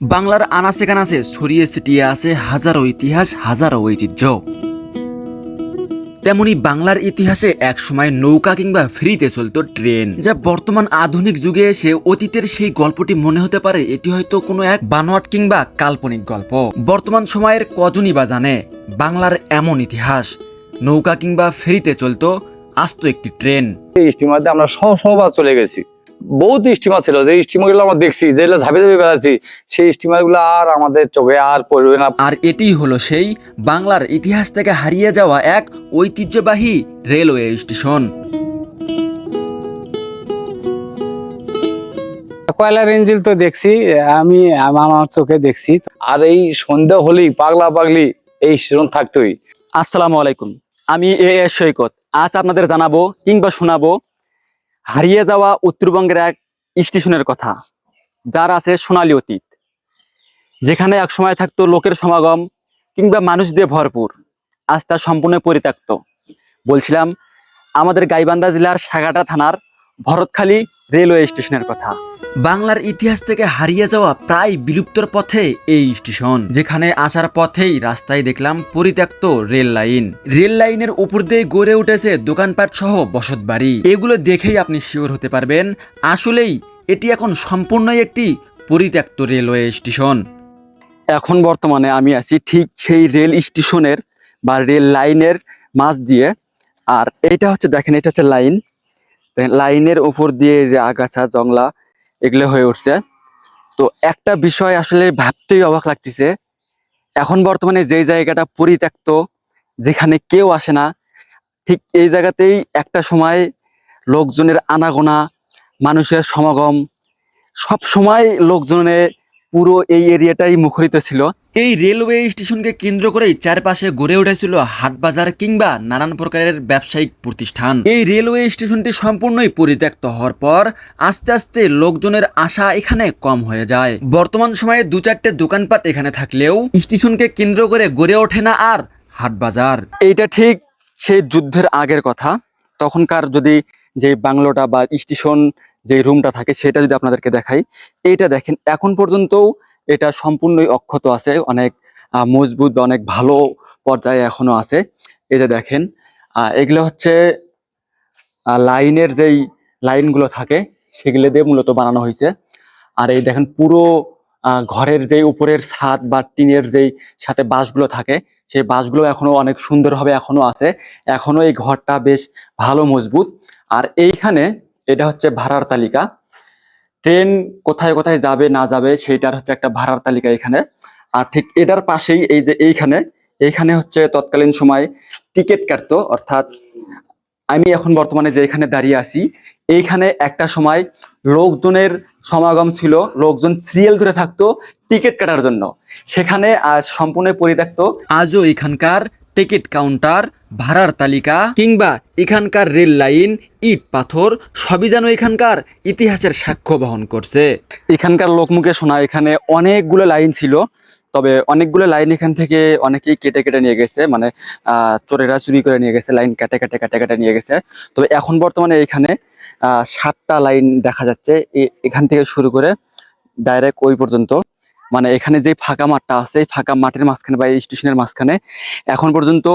বাংলার আনাচে কানাচে ছড়িয়ে ছিটিয়ে আছে হাজারো ইতিহাস, হাজারো ঐতিহ্য। তেমনি বাংলার ইতিহাসে একসময় নৌকা কিংবা ফ্রিতে চলতো ট্রেন, যা বর্তমান আধুনিক যুগে এসে অতীতের সেই গল্পটি মনে হতে পারে এটি হয়তো কোনো এক বানোয়াট কিংবা কাল্পনিক গল্প। বর্তমান সময়ের কজনই বা জানে বাংলার এমন ইতিহাস, নৌকা কিংবা ফেরিতে চলতো আস্ত একটি ট্রেন। আমরা সহ সহবার চলে গেছি। বহুত স্টিমার ছিল যে স্টিমারগুলো আমরা দেখছি যেগুলো ঝাঁপে ঝাঁপে বেড়াচ্ছি সেই স্টিমারগুলো আর আমাদের চোখে আর পড়বে না। আর এটিই হলো সেই বাংলার ইতিহাস থেকে হারিয়ে যাওয়া এক ঐতিহ্যবাহী রেলওয়ে স্টেশন। কয়লার ইঞ্জিল তো দেখছি আমি আমার চোখে দেখছি। আর এই সন্ধ্যা হলেই পাগলা পাগলি এই স্টেশন থাকতোই। আসসালামু আলাইকুম আমি এ এস সৈকত। আজ আপনাদের জানাব কিংবা শোনাবো হারিয়ে যাওয়া উত্তরবঙ্গের এক স্টেশনের কথা, যার আছে সোনালী অতীত। যেখানে এক সময় থাকতো লোকের সমাগম কিংবা মানুষ দিয়ে ভরপুর। আজ তা সম্পূর্ণ পরিত্যক্ত। বলছিলাম, আমাদের গাইবান্ধা জেলার সাগাটা থানার ভরতখালী রেলওয়ে স্টেশনের কথা। বাংলার ইতিহাস থেকে হারিয়ে যাওয়া প্রায় বিলুপ্তর পথে এই স্টেশন যেখানে আসার পথেই রাস্তায় দেখলাম পরিত্যক্ত রেল লাইন। রেল লাইনের উপর দিয়ে গড়ে উঠেছে দোকানপাট সহ বসতবাড়ি এগুলো দেখেই আপনি শিওর হতে পারবেন আসলেই এটি এখন সম্পূর্ণই একটি পরিত্যক্ত রেলওয়ে স্টেশন। এখন বর্তমানে আমি আছি ঠিক সেই রেল স্টেশনের বা রেল লাইনের মাঝ দিয়ে। আর এটা হচ্ছে দেখেন এটা হচ্ছে লাইন। লাইনের উপর দিয়ে যে আগাছা, জংলা, এগুলো হয়ে উঠছে। তো একটা বিষয় আসলে ভাবতেই অবাক লাগতেছে। এখন বর্তমানে যে জায়গাটা পরিত্যক্ত, যেখানে কেউ আসে না, ঠিক এই জায়গাতেই একটা সময় লোকজনের আনাগোনা, মানুষের সমাগম সব সময় লোকজনে পুরো এই এরিয়াটাই মুখরিত ছিল। এই রেলওয়ে স্টেশনকে কেন্দ্র করেই চারপাশে গড়ে উঠেছিল হাটবাজার কিংবা নানান প্রকারের ব্যবসায়িক প্রতিষ্ঠান। এই রেলওয়ে স্টেশনটি সম্পূর্ণই পরিত্যক্ত হওয়ার পর আস্তে আস্তে লোকজনের আশা এখানে কম হয়ে যায়। বর্তমান সময়ে দু চারটে দোকানপাট এখানে থাকলেও স্টেশনকে কেন্দ্র করে গড়ে ওঠে না আর হাটবাজার। এইটা ঠিক সেই যুদ্ধের আগের কথা। তখনকার যদি যে বাংলোটা বা স্টেশন যে রুমটা থাকে সেটা যদি আপনাদেরকে দেখাই, এইটা দেখেন, এখন পর্যন্তও এটা সম্পূর্ণই অক্ষত আছে, অনেক মজবুত বা অনেক ভালো পর্যায়ে এখনও আছে। যে দেখেন এগুলো হচ্ছে লাইনের যেই লাইনগুলো থাকে, সেগুলো দিয়ে মূলত বানানো হয়েছে। আর এই দেখেন, পুরো ঘরের যে উপরের ছাদ বা টিনের যেই সাথে বাঁশগুলো থাকে, সেই বাঁশগুলো এখনও অনেক সুন্দরভাবে এখনও আছে। এখনও এই ঘরটা বেশ ভালো মজবুত। আর এইখানে এটা হচ্ছে ভাড়ার তালিকা। ট্রেন কোথায় কোথায় যাবে, না যাবে, সেইটার হচ্ছে একটা ভাড়ার তালিকা এখানে। আর ঠিক এটার পাশেই এই যে এইখানে এইখানে হচ্ছে তৎকালীন সময় টিকিট কাটতো, অর্থাৎ আমি এখন বর্তমানে যে এখানে দাঁড়িয়ে আছি, এইখানে একটা সময় লোকজনের সমাগম ছিল, লোকজন সিরিয়াল ধরে থাকতো টিকিট কাটার জন্য। সেখানে আজ সম্পূর্ণ পরিত্যক্ত। আজও এখানকার টিকিট কাউন্টার, ভাড়ার তালিকা কিংবা এখানকার রেল লাইন, ইট পাথর সবই যেন এখানকার ইতিহাসের সাক্ষ্য বহন করছে। এখানকার লোকমুখে শোনা, এখানে অনেকগুলো লাইন ছিল, তবে অনেকগুলো লাইন এখান থেকে অনেকেই কেটে কেটে নিয়ে গেছে মানে চোরেরা চুরি করে নিয়ে গেছে, লাইন কেটে কেটে কেটে কেটে নিয়ে গেছে। তবে এখন বর্তমানে এখানে সাতটা লাইন দেখা যাচ্ছে এখান থেকে শুরু করে ডাইরেক্ট ওই পর্যন্ত। মানে এখানে যে ফাঁকা মাঠটা আছে ফাঁকা মাঠের মাঝখানে বা এই স্টেশনের মাঝখানে, এখন পর্যন্ত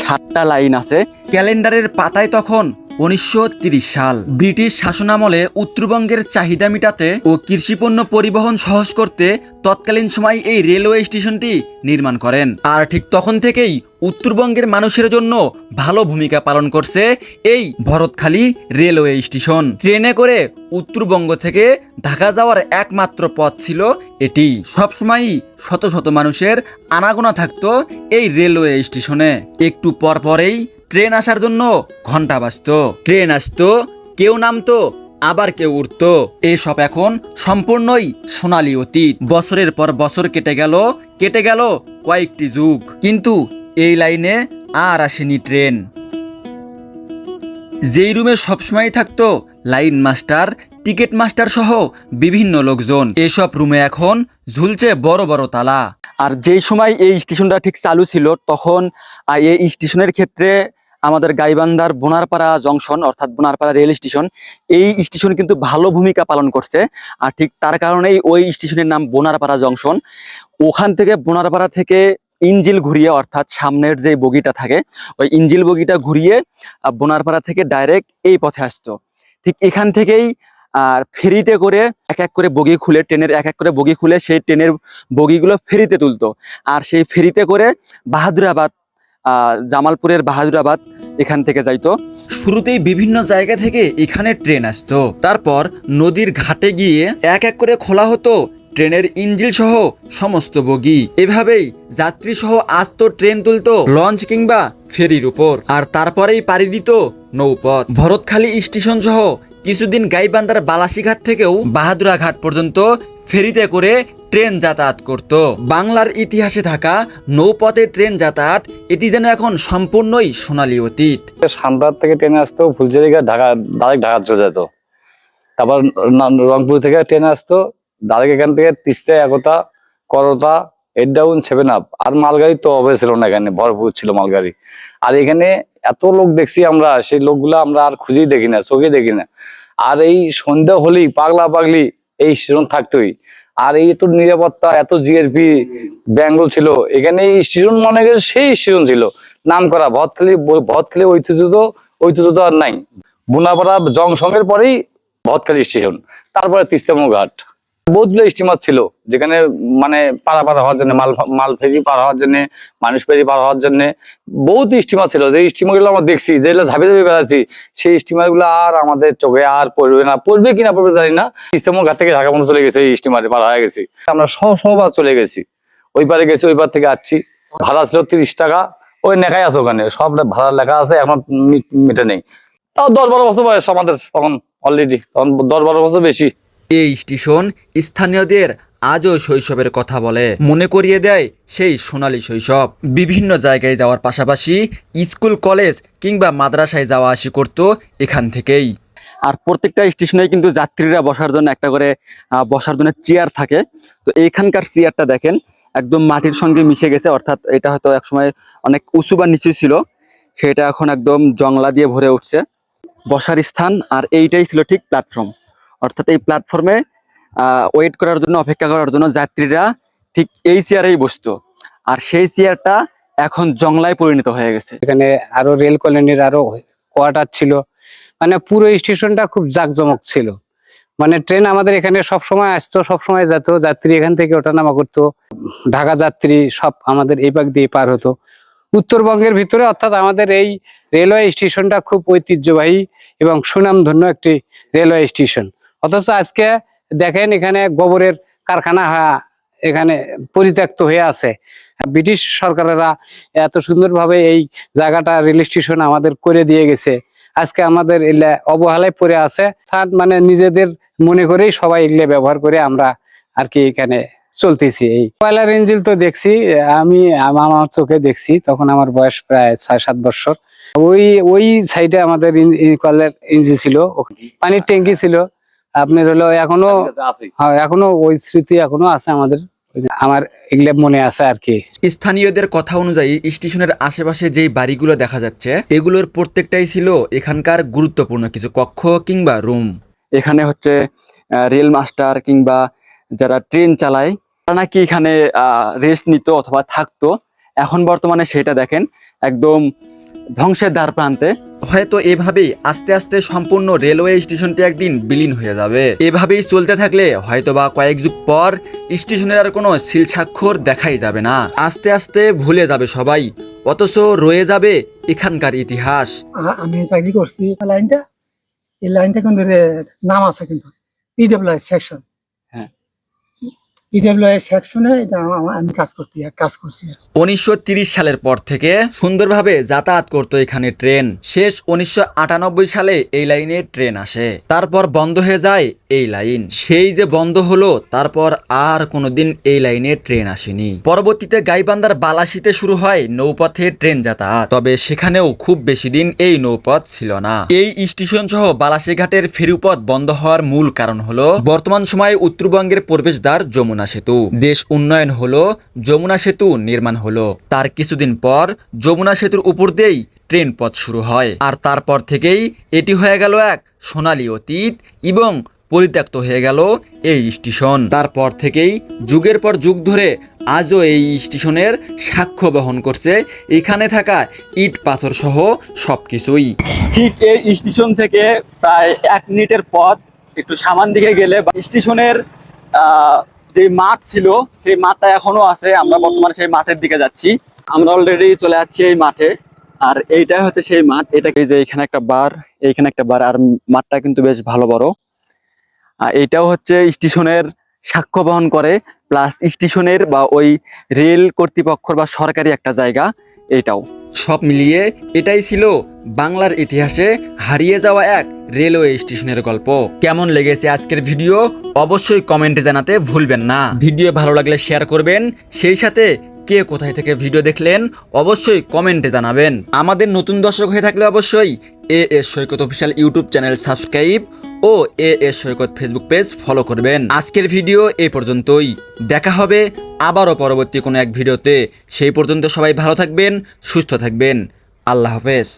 সাতটা লাইন আছে। ক্যালেন্ডারের পাতায় তখন উনিশশো সাল। ব্রিটিশ শাসনামলে উত্তরবঙ্গের চাহিদা মেটাতে ও কৃষিপণ্য পরিবহন সহজ করতে তৎকালীন সময় এই রেলওয়ে স্টেশনটি নির্মাণ করেন। আর ঠিক তখন থেকেই উত্তরবঙ্গের মানুষের জন্য ভালো ভূমিকা পালন করছে এই ভরতখালী রেলওয়ে স্টেশন। ট্রেনে করে উত্তরবঙ্গ থেকে ঢাকা যাওয়ার একমাত্র পথ ছিল এটি। সবসময়ই শত শত মানুষের আনাগোনা থাকতো এই রেলওয়ে স্টেশনে। একটু পর পরেই ট্রেন আসার জন্য ঘণ্টা বাজতো। ট্রেন আসতো, কেউ নামতো, আবার কেউ উঠতো। এসব এখন সম্পূর্ণই সোনালী অতীত। বছরের পর বছর কেটে গেল কেটে গেল কয়েকটি যুগ। কিন্তু এই লাইনে আর আসেনি ট্রেন। যেই রুমে সবসময় থাকতো লাইন মাস্টার, টিকিট মাস্টার সহ বিভিন্ন লোকজন। এসব রুমে এখন ঝুলছে বড় বড় তালা। আর যেই সময় এই স্টেশনটা ঠিক চালু ছিল, তখন এই স্টেশনের ক্ষেত্রে আমাদের গাইবান্ধার বোনারপাড়া জংশন, অর্থাৎ বোনারপাড়া রেল স্টেশন, এই স্টেশন কিন্তু ভালো ভূমিকা পালন করছে। আর ঠিক তার কারণেই ওই স্টেশনের নাম বোনারপাড়া জংশন। ওখান থেকে বোনারপাড়া থেকে ইঞ্জিল ঘুরিয়ে, অর্থাৎ সামনের যে বগিটা থাকে, ওই ইঞ্জিল বগিটা ঘুরিয়ে বোনারপাড়া থেকে ডাইরেক্ট এই পথে আসতো। ঠিক এখান থেকেই, আর ফেরিতে করে এক এক করে বগি খুলে, ট্রেনের এক এক করে বগি খুলে, সেই ট্রেনের বগিগুলো ফেরিতে তুলতো। আর সেই ফেরিতে করে বাহাদুরাবাদ জামালপুরের বাহাদুরাবাদ এখান থেকে যাইতো। শুরুতেই বিভিন্ন জায়গা থেকে এখানে ট্রেন আসতো। তারপর নদীর ঘাটে গিয়ে এক এক করে খোলা হতো ট্রেনের ইঞ্জিল সহ সমস্ত বগি। এভাবেই যাত্রী সহ আস্ত ট্রেন তুলতো লঞ্চ কিংবা ফেরির উপর। আর তারপরেই পাড়ি দিত নৌপথ। ভরতখালী স্টেশন সহ কিছুদিন গাইবান্ধার বালাসীঘাট থেকেও বাহাদুরা ঘাট পর্যন্ত ফেরিতে করে ট্রেন যাতায়াত করত। বাংলার ইতিহাসে থাকা নৌপথে ট্রেন যাতায়াত, এটি যেন এখন সম্পূর্ণই সোনালী অতীত। সান্দার থেকে ট্রেনে আসতো ফুলচেরিকা ঢাকা, ডাইরেক্ট ঢাকা চলে যেত। তারপর রংপুর থেকে ট্রেনে আসতো, ডাইরেক্ট এখান থেকে তিস্তা, একতা, করতা এইট ডাউন সেভেন আপ। আর মালগাড়ি তো অবে ছিল না এখানে, ভরপুর ছিল মালগাড়ি। আর এখানে এত লোক দেখছি আমরা, সেই লোকগুলো আমরা আর খুঁজেই দেখি না চোখে দেখি না। আর এই সন্ধ্যা হলেই পাগলা পাগলি এই স্টেশন থাকতোই। আর এই এত নিরাপত্তা, এত জিআরপি বেঙ্গল ছিল, এখানে এই স্টেশন মনে গেছে সেই স্টেশন ছিল। নাম করা ভতখালি ভতখালি ঐতিহ্য তো ঐতিহ্য তো আর নাই। বুনাপাড়া জংশনের পরেই ভতখালি স্টেশন তারপরে তিস্তামু ঘাট বহুতগুলো স্টিমার ছিল, যেখানে মানে পারাপার হওয়ার জন্য, মাল মাল ফেরি পার হওয়ার জন্য, মানুষ ফেরি পার হওয়ার জন্য বহুত স্টিমার ছিল। যে স্টিমারগুলো আমরা দেখছি যেগুলো ঝাঁপে ঝাঁপে বেড়াচ্ছি, সেই স্টিমারগুলো আর আমাদের চোখে আর পড়বে না। পড়বে কিনা পড়বে জানি না। তিস্তামো ঘাট থেকে ঢাকা পর্যন্ত চলে গেছে এই স্টিমারে পার হয়ে গেছি। আমরা সহ সহবার চলে গেছি। ওই পারে গেছি, ওই পার থেকে আসছি। ভাড়া ছিল তিরিশ টাকা। ওই লেখাই আছে ওখানে। সব ভাড়া লেখা আছে, এখন মিটে নেই। তাও দশ বারো বছর বয়স আমাদের তখন অলরেডি তখন দশ বারো বছর বেশি। এই স্টেশন স্থানীয়দের আজও শৈশবের কথা বলে। মনে করিয়ে দেয় সেই সোনালি শৈশব। বিভিন্ন জায়গায় যাওয়ার পাশাপাশি স্কুল, কলেজ কিংবা মাদ্রাসায় যাওয়া আসি করত এখান থেকেই। আর প্রত্যেকটা স্টেশনে কিন্তু যাত্রীরা বসার জন্য একটা করে বসার জন্য চেয়ার থাকে। তো এইখানকার চেয়ারটা দেখেন, একদম মাটির সঙ্গে মিশে গেছে, অর্থাৎ এটা হয়তো একসময় অনেক উঁচু বা নিচু ছিল। সেটা এখন একদম জংলা দিয়ে ভরে উঠছে। বসার স্থান, আর এইটাই ছিল ঠিক প্ল্যাটফর্ম অর্থাৎ এই প্ল্যাটফর্মে ওয়েট করার জন্য, অপেক্ষা করার জন্য যাত্রীরা ঠিক এই চেয়ারেই বসতো। আর সেই চেয়ারটা এখন জংলায় পরিণত হয়ে গেছে। এখানে আরও রেল কলোনির আরও কোয়ার্টার ছিল। মানে পুরো স্টেশনটা খুব জাঁকজমক ছিল। মানে ট্রেন আমাদের এখানে সব সময় আসতো সব সময় যেত। যাত্রী এখান থেকে ওঠানামা করতো। ঢাকা যাত্রী সব আমাদের এই পাক দিয়ে পার হতো। উত্তরবঙ্গের ভিতরে অর্থাৎ আমাদের এই রেলওয়ে স্টেশনটা খুব ঐতিহ্যবাহী এবং সুনামধন্য একটি রেলওয়ে স্টেশন অথচ আজকে দেখেন এখানে গোবরের কারখানা এখানে পরিত্যক্ত হয়ে আছে। ব্রিটিশ সরকারেরা এত সুন্দরভাবে এই জায়গাটা রেল স্টেশন আমাদের করে দিয়ে গেছে। আজকে আমাদের এগুলা অবহেলায় পড়ে আছে। স্যার মানে নিজেদের মনে করেই সবাই এগুলো ব্যবহার করে আমরা আর কি এখানে চলতেছি এই। কয়লার ইঞ্জিল তো দেখছি, আমি আমার চোখে দেখছি, তখন আমার বয়স প্রায় ছয় সাত বছর। ওই ওই সাইডে আমাদের কয়লার ইঞ্জিল ছিল। পানির ট্যাঙ্কি ছিল। আপনার হলো এখনও হ্যাঁ এখনও ওই স্মৃতি এখনও আছে আমাদের। আমার এগুলো মনে আছে আর কি। স্থানীয়দের কথা অনুযায়ী স্টেশনের আশেপাশে যেই বাড়িগুলো দেখা যাচ্ছে এগুলোর প্রত্যেকটাই ছিল এখানকার গুরুত্বপূর্ণ কিছু কক্ষ কিংবা রুম। এখানে হচ্ছে আহ, রেল মাস্টার কিংবা যারা ট্রেন চালায় তারা নাকি এখানে রেস্ট নিত অথবা থাকতো। এখন বর্তমানে সেটা দেখেন একদম ধ্বংসের দ্বার প্রান্তে। হয়তো এভাবেই আস্তে আস্তে সম্পূর্ণ রেলওয়ে স্টেশনটি একদিন বিলীন হয়ে যাবে। এভাবেই চলতে থাকলে হয়তোবা কয়েক যুগ পর স্টেশনের আর কোনো সিলস্বাক্ষর দেখাই যাবে না। আস্তে আস্তে ভুলে যাবে সবাই, অথচ রয়ে যাবে এখানকার ইতিহাস। আমি চাকরি করছি। লাইনটা, এই লাইনটা কিন্তু নাম আছে কিন্তু পিডব্লিউ সেকশন। পিডব্লিউ সেকশনে এটা আমি কাজ করতে, কাজ করছি উনিশশো সালের পর থেকে সুন্দরভাবে যাতায়াত করতো এখানে ট্রেন। শেষ উনিশশো আটানব্বই সালে এই লাইনে ট্রেন আসে। তারপর বন্ধ হয়ে যায় এই লাইন। সেই যে বন্ধ হলো, তারপর আর কোনোদিন এই লাইনে ট্রেন আসেনি। পরবর্তীতে গাইবান্ধার বালাসিতে শুরু হয় নৌপথে ট্রেন যাতায়াত। তবে সেখানেও খুব বেশি দিন এই নৌপথ ছিল না। এই স্টেশন সহ বালাসীঘাটের ফেরিপথ বন্ধ হওয়ার মূল কারণ হলো, বর্তমান সময়ে উত্তরবঙ্গের প্রবেশদ্বার যমুনা যমুনা সেতু। দেশ উন্নয়ন হলো, যমুনা সেতু নির্মাণ হলো। তার কিছুদিন পর যমুনা সেতুর উপর দিয়েই ট্রেন পথ শুরু হয়। আর তারপর থেকেই এটি হয়ে গেল এক সোনালী অতীত এবং পরিত্যক্ত হয়ে গেল এই স্টেশন। তারপর থেকেই যুগের পর যুগ ধরে আজও এই স্টেশনের সাক্ষ্য বহন করছে। এখানে থাকা ইট, পাথর সহ সবকিছুই। ঠিক এই স্টেশন থেকে প্রায় এক মিনিটের পথ একটু সামান দিকে গেলে স্টেশনের যে মাঠ ছিল, সেই মাঠটা এখনও আছে। আমরা বর্তমানে সেই মাঠের দিকে যাচ্ছি। আমরা অলরেডি চলে যাচ্ছি এই মাঠে। আর এইটাই হচ্ছে সেই মাঠ। এটা যে এখানে একটা বার, এইখানে একটা বার। আর মাঠটা কিন্তু বেশ ভালো বড়। আর এইটাও হচ্ছে স্টেশনের সাক্ষ্য বহন করে প্লাস স্টেশনের বা ওই রেল কর্তৃপক্ষর বা সরকারি একটা জায়গা, এইটাও। সব মিলিয়ে এটাই ছিল বাংলার ইতিহাসে হারিয়ে যাওয়া এক রেলওয়ে স্টেশনের গল্প। কেমন লেগেছে আজকের ভিডিও অবশ্যই কমেন্টে জানাতে ভুলবেন না। ভিডিও ভালো লাগলে শেয়ার করবেন, সেই সাথে কে কোথায় থেকে ভিডিও দেখলেন অবশ্যই কমেন্টে জানাবেন। আমাদের নতুন দর্শক হয়ে থাকলে অবশ্যই A S Saikat official YouTube channel subscribe O A S Saikat Facebook page follow করবেন। আজকের ভিডিও এই পর্যন্তই। দেখা হবে আবারও পরবর্তী কোনো এক ভিডিওতে সেই পর্যন্ত সবাই ভালো থাকবেন, সুস্থ থাকবেন। আল্লাহ হাফেজ।